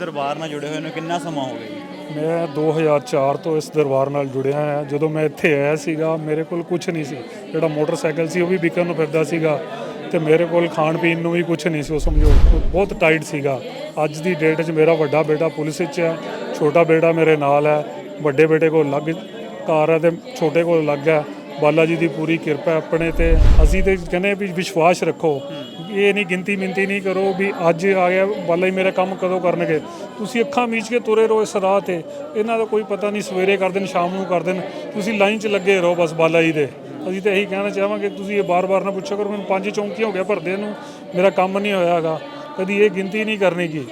ਦਰਬਾਰ ਨਾਲ ਜੁੜੇ ਹੋਏ ਨੂੰ ਕਿੰਨਾ ਸਮਾਂ ਹੋ ਗਿਆ ਜੀ? ਮੈਂ 2004 ਤੋਂ ਇਸ ਦਰਬਾਰ ਨਾਲ ਜੁੜਿਆ ਹਾਂ। ਜਦੋਂ ਮੈਂ ਇੱਥੇ ਆਇਆ ਸੀਗਾ, ਮੇਰੇ ਕੋਲ ਕੁਝ ਨਹੀਂ ਸੀ। ਜਿਹੜਾ ਮੋਟਰਸਾਈਕਲ ਸੀ, ਉਹ ਵੀ ਵਿਕਣ ਨੂੰ ਫਿਰਦਾ ਸੀਗਾ। ਤੇ ਮੇਰੇ ਕੋਲ ਖਾਣ ਪੀਣ ਨੂੰ ਵੀ ਕੁਝ ਨਹੀਂ ਸੀ, ਉਹ ਸਮਝੋ। ਬਹੁਤ ਟਾਈਟ ਸੀਗਾ। ਅੱਜ ਦੀ ਡੇਟ 'ਚ ਮੇਰਾ ਵੱਡਾ ਬੇਟਾ ਪੁਲਿਸ ਵਿੱਚ ਹੈ। ਛੋਟਾ ਬੇਟਾ ਮੇਰੇ ਨਾਲ ਹੈ। ਵੱਡੇ ਬੇਟੇ ਕੋਲ ਅਲੱਗ ਕਾਰ ਹੈ ਤੇ ਛੋਟੇ ਕੋਲ ਅਲੱਗ ਹੈ। ਬਾਲਾ ਜੀ ਦੀ ਪੂਰੀ ਕਿਰਪਾ ਆਪਣੇ ਤੇ। ਅਸੀਂ ਤੇ ਕਹਿੰਦੇ ਵੀ ਵਿਸ਼ਵਾਸ ਰੱਖੋ। ਇਹ ਨਹੀਂ ਗਿਣਤੀ ਮਿੰਤੀ ਨਹੀਂ ਕਰੋ ਵੀ ਅੱਜ ਆ ਗਿਆ, ਬਾਲਾ ਜੀ ਮੇਰਾ ਕੰਮ ਕਦੋਂ ਕਰਨਗੇ? ਤੁਸੀਂ ਅੱਖਾਂ ਮੀਚ ਕੇ ਤੁਰੇ ਰਹੋ ਇਸ ਰਾਹ ਤੇ। ਇਹਨਾਂ ਦਾ ਕੋਈ ਪਤਾ ਨਹੀਂ ਸਵੇਰੇ ਕਰ ਦੇਣ, ਸ਼ਾਮ ਨੂੰ ਕਰ ਦੇਣ। ਤੁਸੀਂ ਲਾਈਨ 'ਚ ਲੱਗੇ ਰਹੋ ਬਸ ਬਾਲਾ ਜੀ ਦੇ। ਅਸੀਂ ਤਾਂ ਇਹੀ ਕਹਿਣਾ ਚਾਹਾਂਗੇ, ਤੁਸੀਂ ਇਹ ਬਾਰ-ਬਾਰ ਨਾ ਪੁੱਛਿਆ ਕਰੋ। ਮੈਨੂੰ ਪੰਜ ਚੌਂਕੀਆਂ ਹੋ ਗਿਆ ਭਰਦੇ ਨੂੰ। ਮੇਰਾ ਕੰਮ ਨਹੀਂ ਹੋਇਆਗਾ ਕਦੀ ਇਹ ਗਿਣਤੀ ਨਹੀਂ ਕਰਨੀ ਗੀ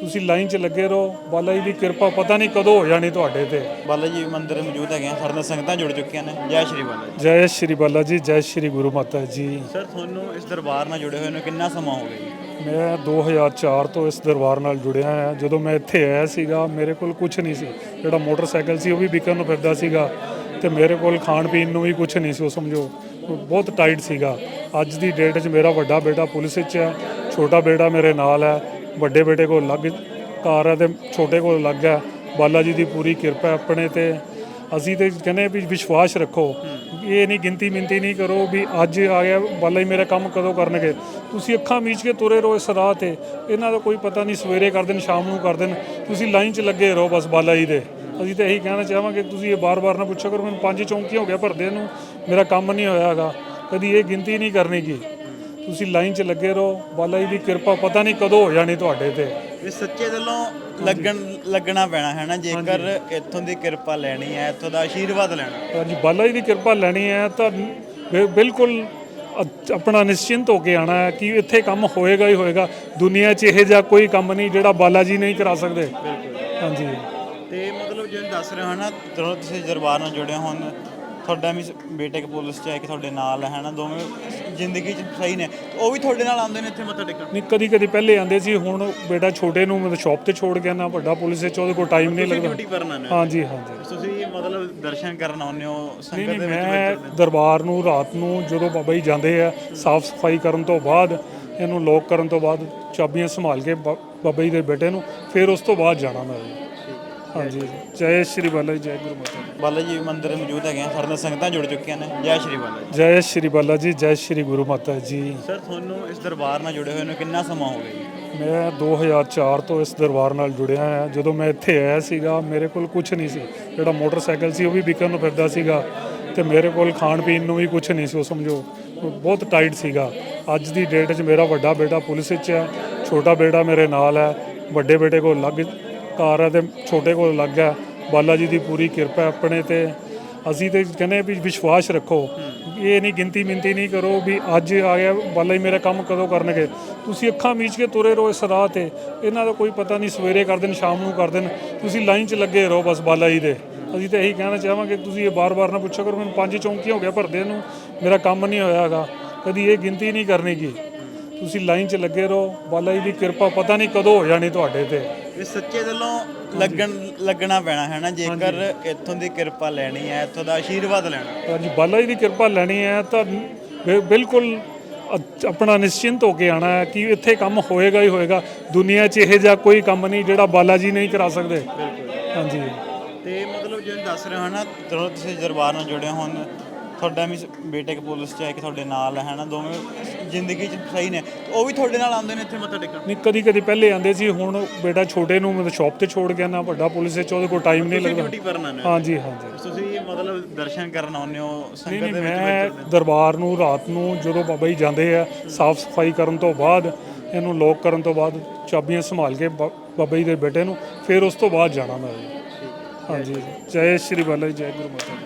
ਤੁਸੀਂ ਲਾਈਨ 'ਚ ਲੱਗੇ ਰਹੋ। ਬਾਲਾ ਜੀ ਦੀ ਕਿਰਪਾ ਪਤਾ ਨਹੀਂ ਕਦੋਂ ਹੋ ਜਾਣੀ ਤੁਹਾਡੇ ਤੇ। ਬਾਲਾ ਜੀ ਮੰਦਿਰ ਮੌਜੂਦ ਹੈਗੇ ਆ। ਸਾਡੇ ਸੰਗਤਾਂ ਜੁੜ ਚੁੱਕੀਆਂ ਨੇ। ਜੈ ਸ਼੍ਰੀ ਬਾਲਾ ਜੀ। ਜੈ ਸ਼੍ਰੀ ਬਾਲਾ ਜੀ ਜੈ ਸ਼੍ਰੀ ਗੁਰੂ ਮਾਤਾ ਜੀ। ਸਰ ਤੁਹਾਨੂੰ ਇਸ ਦਰਬਾਰ ਨਾਲ ਜੁੜੇ ਹੋਏ ਨੂੰ ਕਿੰਨਾ ਸਮਾਂ ਹੋ ਗਿਆ ਜੀ? ਮੈਂ 2004 ਤੋਂ ਇਸ ਦਰਬਾਰ ਨਾਲ ਜੁੜਿਆ ਹਾਂ। ਜਦੋਂ ਮੈਂ ਇੱਥੇ ਆਇਆ ਸੀਗਾ ਮੇਰੇ ਕੋਲ ਕੁਝ ਨਹੀਂ ਸੀ। ਜਿਹੜਾ ਮੋਟਰਸਾਈਕਲ ਸੀ ਉਹ ਵੀ ਵਿਕਣ ਨੂੰ ਫਿਰਦਾ ਸੀਗਾ। ਤੇ ਮੇਰੇ ਕੋਲ ਖਾਣ ਪੀਣ ਨੂੰ ਵੀ ਕੁਝ ਨਹੀਂ ਸੀ ਉਹ ਸਮਝੋ। ਬਹੁਤ ਟਾਈਟ ਸੀਗਾ। ਅੱਜ ਦੀ ਡੇਟ 'ਚ ਮੇਰਾ ਵੱਡਾ ਬੇਟਾ ਪੁਲਿਸ ਵਿੱਚ ਹੈ। ਛੋਟਾ ਬੇਟਾ ਮੇਰੇ ਨਾਲ ਹੈ। ਵੱਡੇ ਬੇਟੇ ਕੋਲ ਅਲੱਗ ਕਾਰ ਹੈ ਤੇ ਛੋਟੇ ਕੋਲ ਅਲੱਗ ਹੈ ਬਾਲਾ ਜੀ ਦੀ ਪੂਰੀ ਕਿਰਪਾ ਹੈ ਆਪਣੇ ਤੇ। ਅਸੀਂ ਤੇ ਕਹਿੰਦੇ ਵੀ ਵਿਸ਼ਵਾਸ ਰੱਖੋ। ਇਹ ਨਹੀਂ ਗਿਣਤੀ ਮਿੰਤੀ ਨਹੀਂ ਕਰੋ ਵੀ ਅੱਜ ਆ ਗਿਆ, ਬਾਲਾ ਜੀ ਮੇਰਾ ਕੰਮ ਕਦੋਂ ਕਰਨਗੇ? ਤੁਸੀਂ ਅੱਖਾਂ ਮੀਚ ਕੇ ਤੁਰੇ ਰਹੋ ਇਸ ਰਾਹ ਤੇ। ਇਹਨਾਂ ਦਾ ਕੋਈ ਪਤਾ ਨਹੀਂ ਸਵੇਰੇ ਕਰ ਦੇਣ, ਸ਼ਾਮ ਨੂੰ ਕਰ ਦੇਣ। ਤੁਸੀਂ ਲਾਈਨ 'ਚ ਲੱਗੇ ਰਹੋ ਬਸ ਬਾਲਾ ਜੀ ਦੇ। ਅਸੀਂ ਤਾਂ ਇਹੀ ਕਹਿਣਾ ਚਾਹਾਂਗੇ, ਤੁਸੀਂ ਇਹ ਬਾਰ-ਬਾਰ ਨਾ ਪੁੱਛਿਆ ਕਰੋ, ਮੈਨੂੰ ਪੰਜ ਚੌਂਕੀ ਹੋ ਗਿਆ ਭਰਦੇ ਨੂੰ। ਮੇਰਾ ਕੰਮ ਨਹੀਂ ਹੋਇਆਗਾ। ਕਦੀ ਇਹ ਗਿਣਤੀ ਨਹੀਂ ਕਰਨੀ ਕੀ ਤੁਸੀਂ ਲਾਈਨ 'ਚ ਲੱਗੇ ਰਹੋ। ਬਾਲਾ ਜੀ ਦੀ ਕਿਰਪਾ ਪਤਾ ਨਹੀਂ ਕਦੋਂ ਹੋ ਜਾਣੀ ਤੁਹਾਡੇ ਤੇ। ਵੀ ਸੱਚੇ ਦਿਲੋਂ ਲੱਗਣ ਲੱਗਣਾ ਪੈਣਾ ਹੈ ਨਾ? ਜੇਕਰ ਇੱਥੋਂ ਦੀ ਕਿਰਪਾ ਲੈਣੀ ਹੈ ਇੱਥੋਂ ਦਾ ਆਸ਼ੀਰਵਾਦ ਲੈਣਾ। ਹਾਂਜੀ ਬਾਲਾ ਜੀ ਦੀ ਕਿਰਪਾ ਲੈਣੀ ਹੈ ਤਾਂ ਬਿ- ਬਿਲਕੁਲ ਅ- ਆਪਣਾ ਨਿਸ਼ਚਿੰਤ ਹੋ ਕੇ ਆਣਾ ਹੈ ਕਿ ਇੱਥੇ ਕੰਮ ਹੋਏਗਾ ਹੀ ਹੋਏਗਾ। ਦੁਨੀਆ 'ਚ ਇਹ ਜਿਹਾ ਕੋਈ ਕੰਮ ਨਹੀਂ ਜਿਹੜਾ ਬਾਲਾ ਜੀ ਨਹੀਂ ਕਰਾ ਸਕਦੇ। ਹਾਂਜੀ। ਤੇ ਮਤਲਬ ਜਿਵੇਂ ਦੱਸ ਰਹੇ ਹੋ ਨਾ? ਜਦੋਂ ਤੁਸੀਂ ਦਰਬਾਰ ਨਾਲ ਜੁੜੇ ਹੋਣ ਤੁਹਾਡਾ ਵੀ ਬੇਟੇ ਕੇ ਪੁਲਿਸ ਚ ਹੈ ਕਿ ਤੁਹਾਡੇ ਨਾਲ ਹੈ ਨਾ? ਦੋਵੇਂ ਜ਼ਿੰਦਗੀ ਚ ਸਹੀ ਨੇ। ਉਹ ਵੀ ਤੁਹਾਡੇ ਨਾਲ ਆਉਂਦੇ ਨੇ ਇੱਥੇ ਮੱਥਾ ਟੇਕਣ? ਨਹੀਂ ਕਦੀ ਕਦੀ ਪਹਿਲੇ ਆਂਦੇ ਸੀ ਹੁਣ ਬੇਟਾ ਛੋਟੇ ਨੂੰ ਮਤਲਬ ਸ਼ਾਪ ਤੇ ਛੋੜ ਗਿਆ ਨਾ ਵੱਡਾ ਪੁਲਿਸ ਵਿੱਚ ਉਹਦੇ ਕੋਲ ਟਾਈਮ ਨਹੀਂ ਲੱਗਦਾ। ਡਿਊਟੀ ਕਰਨ ਆਉਂਦੇ ਹੋ? ਹਾਂਜੀ ਹਾਂਜੀ। ਤੁਸੀਂ ਮਤਲਬ ਦਰਸ਼ਨ ਕਰਨ ਆਉਂਦੇ ਹੋ ਨਹੀਂ ਸੰਗਤ ਨਹੀਂ ਦੇ ਵਿੱਚ ਮੈਂ ਦਰਬਾਰ ਨੂੰ ਰਾਤ ਨੂੰ ਜਦੋਂ ਬਾਬਾ ਜੀ ਜਾਂਦੇ ਆ ਸਾਫ਼ ਸਫ਼ਾਈ ਕਰਨ ਤੋਂ ਬਾਅਦ ਇਹਨੂੰ ਲੋਕ ਕਰਨ ਤੋਂ ਬਾਅਦ ਚਾਬੀਆਂ ਸੰਭਾਲ ਕੇ ਬਾ- ਬਾਬਾ ਜੀ ਦੇ ਬੇਟੇ ਨੂੰ ਫਿਰ ਉਸ ਤੋਂ ਬਾਅਦ ਜਾਣਾ ਮੈਂ। ਹਾਂਜੀ। ਜੈ ਸ਼੍ਰੀ ਬਾਲਾ ਜੀ ਜੈ ਗੁਰੂ ਮਾਤਾ ਜੀ ਬਾਲਾ ਜੀ ਮੰਦਿਰ ਮੌਜੂਦ ਹੈਗੇ ਆ ਸਾਡੇ ਨਾਲ ਸੰਗਤਾਂ ਜੁੜ ਚੁੱਕੀਆਂ ਨੇ। ਜੈ ਸ਼੍ਰੀ ਬਾਲਾ ਜੀ। ਜੈ ਸ਼੍ਰੀ ਬਾਲਾ ਜੀ ਜੈ ਸ਼੍ਰੀ ਗੁਰੂ ਮਾਤਾ ਜੀ। ਸਰ ਤੁਹਾਨੂੰ ਇਸ ਦਰਬਾਰ ਨਾਲ ਜੁੜੇ ਹੋਏ ਨੂੰ ਕਿੰਨਾ ਸਮਾਂ ਹੋ ਗਿਆ ਜੀ? ਮੈਂ 2004 ਤੋਂ ਇਸ ਦਰਬਾਰ ਨਾਲ ਜੁੜਿਆ ਹਾਂ। ਜਦੋਂ ਮੈਂ ਇੱਥੇ ਆਇਆ ਸੀਗਾ ਮੇਰੇ ਕੋਲ ਕੁਝ ਨਹੀਂ ਸੀ। ਜਿਹੜਾ ਮੋਟਰਸਾਈਕਲ ਸੀ ਉਹ ਵੀ ਵਿਕਣ ਨੂੰ ਫਿਰਦਾ ਸੀਗਾ। ਤੇ ਮੇਰੇ ਕੋਲ ਖਾਣ ਪੀਣ ਨੂੰ ਵੀ ਕੁਝ ਨਹੀਂ ਸੀ ਉਹ ਸਮਝੋ। ਬਹੁਤ ਟਾਈਟ ਸੀਗਾ। ਅੱਜ ਦੀ ਡੇਟ 'ਚ ਮੇਰਾ ਵੱਡਾ ਬੇਟਾ ਪੁਲਿਸ ਵਿੱਚ ਹੈ। ਛੋਟਾ ਬੇਟਾ ਮੇਰੇ ਨਾਲ ਹੈ। ਵੱਡੇ ਬੇਟੇ ਕੋਲ ਅਲੱਗ ਘਰ ਹੈ ਤੇ ਛੋਟੇ ਕੋਲ ਅਲੱਗ ਹੈ ਬਾਲਾ ਜੀ ਦੀ ਪੂਰੀ ਕਿਰਪਾ ਆਪਣੇ ਤੇ। ਅਸੀਂ ਤੇ ਕਹਿੰਦੇ ਵੀ ਵਿਸ਼ਵਾਸ ਰੱਖੋ। ਇਹ ਨਹੀਂ ਗਿਣਤੀ ਮਿੰਤੀ ਨਹੀਂ ਕਰੋ ਵੀ ਅੱਜ ਆ ਗਿਆ, ਬਾਲਾ ਜੀ ਮੇਰਾ ਕੰਮ ਕਦੋਂ ਕਰਨਗੇ? ਤੁਸੀਂ ਅੱਖਾਂ ਮੀਚ ਕੇ ਤੁਰੇ ਰਹੋ ਇਸ ਰਾਹ ਤੇ। ਇਹਨਾਂ ਦਾ ਕੋਈ ਪਤਾ ਨਹੀਂ ਸਵੇਰੇ ਕਰ ਦੇਣ, ਸ਼ਾਮ ਨੂੰ ਕਰ ਦੇਣ। ਤੁਸੀਂ ਲਾਈਨ 'ਚ ਲੱਗੇ ਰਹੋ ਬਸ ਬਾਲਾ ਜੀ ਦੇ। ਅਸੀਂ ਤਾਂ ਇਹੀ ਕਹਿਣਾ ਚਾਹਾਂਗੇ, ਤੁਸੀਂ ਇਹ ਬਾਰ-ਬਾਰ ਨਾ ਪੁੱਛਿਆ ਕਰੋ, ਮੈਨੂੰ ਪੰਜ ਚੌਂਕੀਆਂ ਹੋ ਗਿਆ ਭਰਦੇ ਨੂੰ। ਮੇਰਾ ਕੰਮ ਨਹੀਂ ਹੋਇਆਗਾ ਕਦੀ ਇਹ ਗਿਣਤੀ ਨਹੀਂ ਕਰਨੀ ਗੀ। ਤੁਸੀਂ ਲਾਈਨ 'ਚ ਲੱਗੇ ਰਹੋ। ਬਾਲਾ ਜੀ ਦੀ ਕਿਰਪਾ ਪਤਾ ਨਹੀਂ ਕਦੋਂ ਹੋ ਜਾਣੀ ਤੁਹਾਡੇ ਤੇ। ਵੀ ਸੱਚੇ ਦਿਲੋਂ ਲੱਗਣ ਲੱਗਣਾ ਪੈਣਾ ਹੈ ਨਾ? ਜੇਕਰ ਇੱਥੋਂ ਦੀ ਕਿਰਪਾ ਲੈਣੀ ਹੈ ਇੱਥੋਂ ਦਾ ਆਸ਼ੀਰਵਾਦ ਲੈਣਾ। ਹਾਂਜੀ ਬਾਲਾ ਜੀ ਦੀ ਕਿਰਪਾ ਲੈਣੀ ਹੈ ਤਾਂ ਬਿ- ਬਿਲਕੁਲ ਅ- ਆਪਣਾ ਨਿਸ਼ਚਿੰਤ ਹੋ ਕੇ ਆਣਾ ਹੈ ਕਿ ਇੱਥੇ ਕੰਮ ਹੋਏਗਾ ਹੀ ਹੋਏਗਾ। ਦੁਨੀਆ 'ਚ ਇਹ ਜਿਹਾ ਕੋਈ ਕੰਮ ਨਹੀਂ ਜਿਹੜਾ ਬਾਲਾ ਜੀ ਨਹੀਂ ਕਰਾ ਸਕਦੇ। ਹਾਂਜੀ। ਤੇ ਮਤਲਬ ਜਿਵੇਂ ਦੱਸ ਰਹੇ ਹੋ ਨਾ ਜਦੋਂ ਤੁਸੀਂ ਦਰਬਾਰ ਨਾਲ ਜੁੜੇ ਹੋਣ ਤੁਹਾਡਾ ਵੀ ਬੇਟੇ ਕੇ ਪੁਲਿਸ ਚ ਹੈ ਕਿ ਤੁਹਾਡੇ ਨਾਲ ਹੈ ਨਾ ਦੋਵੇਂ ਜ਼ਿੰਦਗੀ ਚ ਸਹੀ ਨੇ। ਉਹ ਵੀ ਤੁਹਾਡੇ ਨਾਲ ਆਉਂਦੇ ਨੇ ਇੱਥੇ ਮੱਥਾ ਟੇਕਣ? ਨਹੀਂ ਕਦੀ ਕਦੀ ਪਹਿਲੇ ਆਂਦੇ ਸੀ ਹੁਣ ਬੇਟਾ ਛੋਟੇ ਨੂੰ ਮਤਲਬ ਸ਼ਾਪ ਤੇ ਛੋੜ ਗਿਆ ਨਾ ਵੱਡਾ ਪੁਲਿਸ ਵਿੱਚ ਉਹਦੇ ਕੋਲ ਟਾਈਮ ਨਹੀਂ ਲੱਗਦਾ। ਡਿਊਟੀ ਕਰਨ ਆਉਂਦੇ ਹੋ? ਹਾਂਜੀ ਹਾਂਜੀ। ਤੁਸੀਂ ਮਤਲਬ ਦਰਸ਼ਨ ਕਰਨ ਆਉਂਦੇ ਹੋ ਨਹੀਂ ਸੰਗਤ ਨਹੀਂ ਦੇ ਵਿੱਚ ਮੈਂ ਦਰਬਾਰ ਨੂੰ ਰਾਤ ਨੂੰ ਜਦੋਂ ਬਾਬਾ ਜੀ ਜਾਂਦੇ ਆ ਸਾਫ਼ ਸਫ਼ਾਈ ਕਰਨ ਤੋਂ ਬਾਅਦ ਇਹਨੂੰ ਲੋਕ ਕਰਨ ਤੋਂ ਬਾਅਦ ਚਾਬੀਆਂ ਸੰਭਾਲ ਕੇ ਬਾ- ਬਾਬਾ ਜੀ ਦੇ ਬੇਟੇ ਨੂੰ ਫਿਰ ਉਸ ਤੋਂ ਬਾਅਦ ਜਾਣਾ ਮੈਂ। ਜੀ। ਹਾਂਜੀ ਜੈ ਸ਼੍ਰੀ ਬਾਲਾ ਜੀ ਜੈ ਗੁਰੂ ਮਾਤਾ ਜੀ